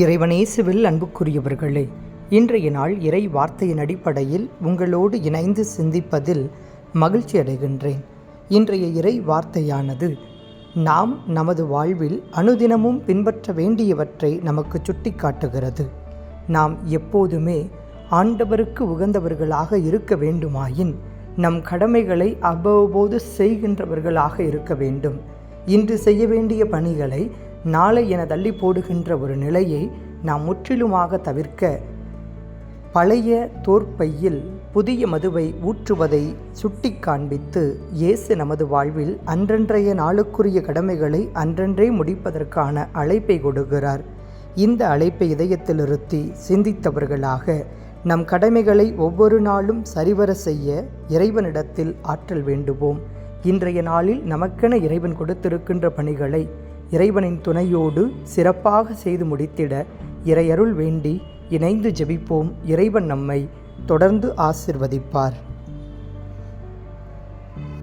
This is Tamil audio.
இறைவனேசுவில் அன்புக்குரியவர்களே இன்றைய நாள் இறை வார்த்தையின் அடிப்படையில் உங்களோடு இணைந்து சிந்திப்பதில் மகிழ்ச்சி அடைகின்றேன். இன்றைய இறை வார்த்தையானது நாம் நமது வாழ்வில் அனுதினமும் பின்பற்ற வேண்டியவற்றை நமக்கு சுட்டிக்காட்டுகிறது. நாம் எப்போதுமே ஆண்டவருக்கு உகந்தவர்களாக இருக்க வேண்டுமாயின் நம் கடமைகளை அவ்வப்போது செய்கின்றவர்களாக இருக்க வேண்டும். இன்று செய்ய வேண்டிய பணிகளை நாளை என தள்ளி போடுகின்ற ஒரு நிலையை நாம் முற்றிலுமாக தவிர்க்க பழைய தோற்பையில் புதிய மதுவை ஊற்றுவதை சுட்டி காண்பித்து இயேசு நமது வாழ்வில் அன்றன்றைய நாளுக்குரிய கடமைகளை அன்றன்றே முடிப்பதற்கான அழைப்பை கொடுக்கிறார். இந்த அழைப்பை இதயத்தில் இருத்தி சிந்தித்தவர்களாக நம் கடமைகளை ஒவ்வொரு நாளும் சரிவர செய்ய இறைவனிடத்தில் ஆற்றல் வேண்டுவோம். இன்றைய நாளில் நமக்கென இறைவன் கொடுத்திருக்கின்ற பணிகளை இறைவனின் துணையோடு சிறப்பாக செய்து முடித்திட இறையருள் வேண்டி இணைந்து ஜெபிப்போம். இறைவன் நம்மை தொடர்ந்து ஆசிர்வதிப்பார்.